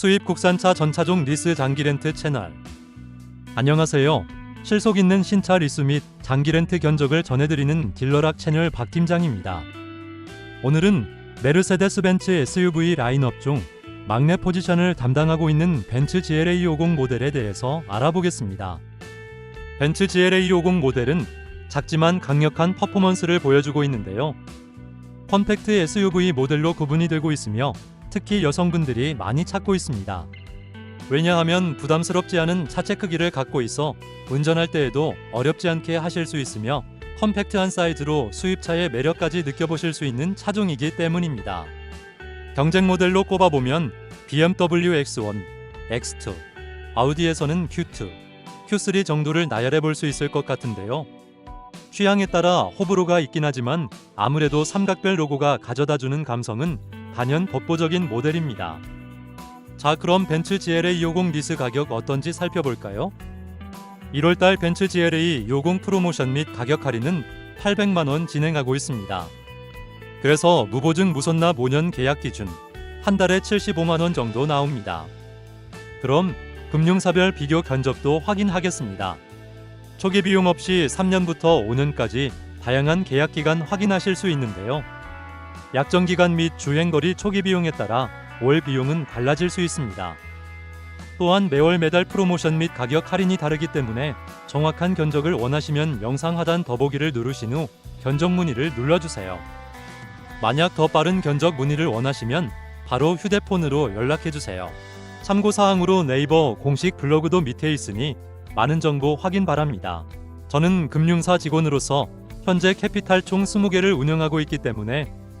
수입 국산차 전차종 리스 장기 렌트 채널. 안녕하세요. 실속 있는 신차 리스 및 장기 렌트 견적을 전해드리는 딜러락 채널 박 팀장입니다. 오늘은 메르세데스 벤츠 SUV 라인업 중 막내 포지션을 담당하고 있는 벤츠 GLA50 모델에 대해서 알아보겠습니다. 벤츠 GLA50 모델은 작지만 강력한 퍼포먼스를 보여주고 있는데요. 컴팩트 SUV 모델로 구분이 되고 있으며 특히 여성분들이 많이 찾고 있습니다. 왜냐하면 부담스럽지 않은 차체 크기를 갖고 있어 운전할 때에도 어렵지 않게 하실 수 있으며 컴팩트한 사이즈로 수입차의 매력까지 느껴보실 수 있는 차종이기 때문입니다. 경쟁 모델로 꼽아보면 BMW X1, X2, 아우디에서는 Q2, Q3 정도를 나열해 볼 수 있을 것 같은데요. 취향에 따라 호불호가 있긴 하지만 아무래도 삼각별 로고가 가져다 주는 감성은 단연 독보적인 모델입니다. 자, 그럼 벤츠 GLA 50 리스 가격 어떤지 살펴볼까요? 1월달 벤츠 GLA 50 프로모션 및 가격 할인은 800만 원 진행하고 있습니다. 그래서 무보증 무손납 5년 계약 기준 한 달에 75만 원 정도 나옵니다. 그럼 금융사별 비교 견적도 확인하겠습니다. 초기 비용 없이 3년부터 5년까지 다양한 계약 기간 확인하실 수 있는데요. 약정 기간 및 주행거리 초기 비용에 따라 월 비용은 달라질 수 있습니다. 또한 매월 매달 프로모션 및 가격 할인이 다르기 때문에 정확한 견적을 원하시면 영상 하단 더보기를 누르신 후 견적 문의를 눌러주세요. 만약 더 빠른 견적 문의를 원하시면 바로 휴대폰으로 연락해주세요. 참고사항으로 네이버 공식 블로그도 밑에 있으니 많은 정보 확인 바랍니다. 저는 금융사 직원으로서 현재 캐피탈 총 20개를 운영하고 있기 때문에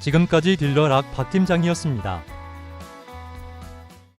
지금까지 딜러 락 박 팀장이었습니다.